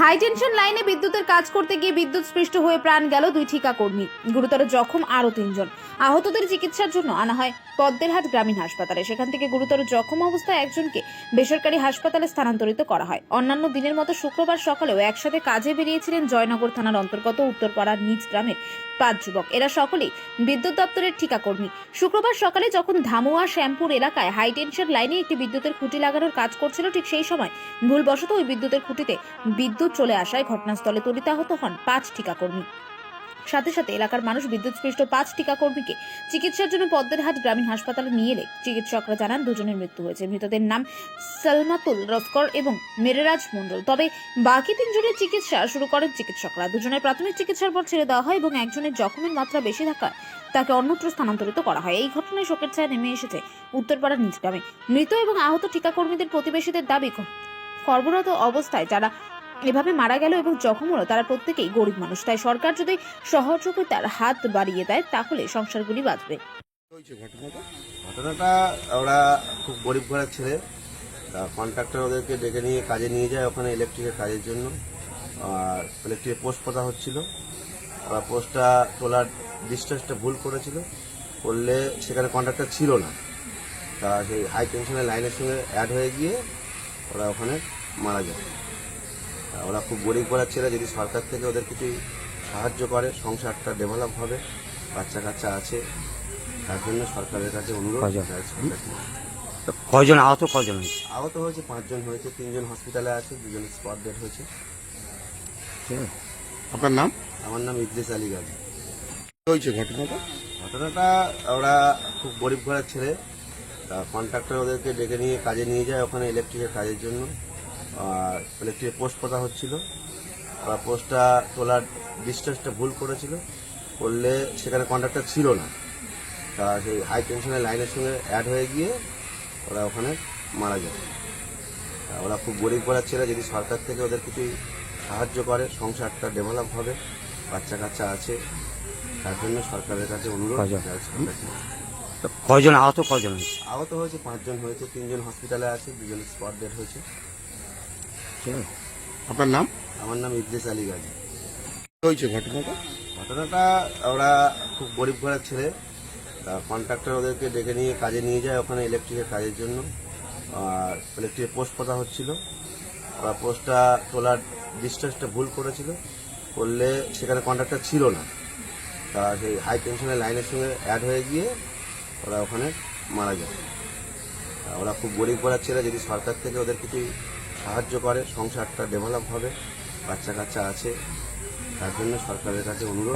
High tension লাইনে বিদ্যুতের কাজ করতে গিয়ে বিদ্যুৎ স্পৃষ্ট হয়ে প্রাণ গেল দুই ঠিকা কর্মী। গুরুতর জখম আরও তিনজন। আহতদের চিকিৎসার জন্য আনা হয় পদ্মেরহাট গ্রামীণ হাসপাতালে। সেখান থেকে গুরুতর জখম অবস্থায় একজনকে বেসরকারি হাসপাতালে স্থানান্তরিত করা হয়। অন্যান্য দিনের মতো শুক্রবার সকালেও একসাথে কাজে বেরিয়েছিলেন জয়নগর থানার অন্তর্গত উত্তরপাড়ার নিজ গ্রামের পাঁচ যুবক। এরা সকলেই বিদ্যুৎ দপ্তরের ঠিকাকর্মী শুক্রবার সকালে যখন ধামুয়া, শ্যামপুর এলাকায় হাই টেনশন লাইনে একটি বিদ্যুতের খুঁটি লাগানোর কাজ করছিল, ঠিক সেই সময় ভুলবশত ওই বিদ্যুতের খুঁটিতে বিদ্যুৎ চলে আসায় ঘটনাস্থলে তড়িৎ আহত হন পাঁচ টিকাকর্মী সাথে সাথে এলাকার মানুষ বিদ্যুৎস্পৃষ্ট পাঁচ টিকাকর্মীকে চিকিৎসার জন্য পদ্মেরহাট গ্রামীণ হাসপাতালে নিয়ে এলে। চিকিৎসকরা জানান, দুজনের মৃত্যু হয়েছে। মৃতদের নাম সালমাতুল রস্কর এবং মেরেরাজ মণ্ডল। তবে বাকি তিনজনের চিকিৎসা শুরু করেন চিকিৎসকরা। দুজনের প্রাথমিক চিকিৎসার পর ছেড়ে দেওয়া হয় এবং একজনের জখমের মাত্রা বেশি থাকায় তাকে অন্যত্র স্থানান্তরিত করা হয়। এই ঘটনায় শোকের ছায়া নেমে এসেছে উত্তরপাড়ার নিজ গ্রামে মৃত এবং আহত টিকাকর্মীদের প্রতিবেশীদের দাবি, কর্মরত অবস্থায় যারা এভাবে মারা গেল এবং জখম হলো তারা প্রত্যেকেই গরিব মানুষ। তাই সরকার যদি সহযোগিতার হাত বাড়িয়ে দেয় তাহলে সংসারগুলি বাঁচবে। ঘটনাটা? ঘটনাটা ওরা খুব গরিব ঘরের ছেলে। কন্ট্রাক্টর ওদেরকে ডেকে নিয়ে কাজে নিয়ে যায় ওখানে ইলেকট্রিকের কাজের জন্য। আর ইলেকট্রিকের পোস্ট পোতা হচ্ছিল। ওরা পোস্টটা তোলার ডিস্টেন্সটা ভুল করেছিল। করলে সেখানে কন্ট্রাক্টর ছিল না। তা সেই হাই টেনশনের লাইনের সঙ্গে অ্যাড হয়ে গিয়ে ওরা ওখানে মারা যায়। ওরা খুব গরিব ঘরের ছেলে যদি সরকার থেকে ওদের কিছু সাহায্য করে সংসারটা ডেভেলপ হবে বাচ্চা কাচ্চা আছে তার জন্য সরকারের কাছে অনুরোধ কজন? আহত কয়জন হয়েছে? আহত হয়েছে পাঁচজন হয়েছে তিনজন হসপিটালে আছে দুজন স্পট ডেট হয়েছে। আপনার নাম? আমার নাম ইদ্রিস আলী গাজী। হয়েছে ঘটনাটা? ঘটনাটা ওরা খুব গরিব ঘরের ছেলে তা কন্ট্রাক্টর ওদেরকে ডেকে নিয়ে কাজে নিয়ে যায় ওখানে ইলেকট্রিকের কাজের জন্য। আর ইলেকট্রিকের পোস্ট পোতা হচ্ছিল ওরা পোস্টটা তোলার ডিস্টেন্সটা ভুল করেছিল করলে সেখানে কন্ট্রাক্টর ছিল না। তা সেই হাই টেনশনের লাইনের সঙ্গে অ্যাড হয়ে গিয়ে ওরা ওখানে মারা যায়। ওরা খুব গরিব ঘরের ছেলে যদি সরকার থেকে ওদের কিছু সাহায্য করে সংসারটা ডেভেলপ হবে বাচ্চা কাচ্চা আছে তার জন্য সরকারের কাছে অনুরোধ কয়জন? আহত কয়জন আহত হয়েছে পাঁচজন হয়েছে তিনজন হসপিটালে আছে দুজন স্পট ডেট হয়েছে। আপনার নাম? আমার নাম ইদ্রিস আলী গাজী। হয়েছে ঘটনাটা? ঘটনাটা ওরা খুব গরিব ঘরের ছেলে। কন্ট্রাক্টর ওদেরকে ডেকে নিয়ে কাজে নিয়ে যায় ওখানে ইলেকট্রিকের কাজের জন্য। আর ইলেকট্রিকের পোস্ট পোতা হচ্ছিল। ওরা পোস্টটা তোলার ডিস্টেন্সটা ভুল করেছিল। করলে সেখানে কন্ট্রাক্টর ছিল না। তা সেই হাই টেনশনের লাইনের সঙ্গে অ্যাড হয়ে গিয়ে ওরা ওখানে মারা যায়। ওরা খুব গরিব ঘরের ছেলে যদি সরকার থেকে ওদের কিছু সাহায্য করে সংসারটা ডেভেলপ হবে বাচ্চা কাচ্চা আছে তার জন্য সরকারের কাছে অনুরোধ?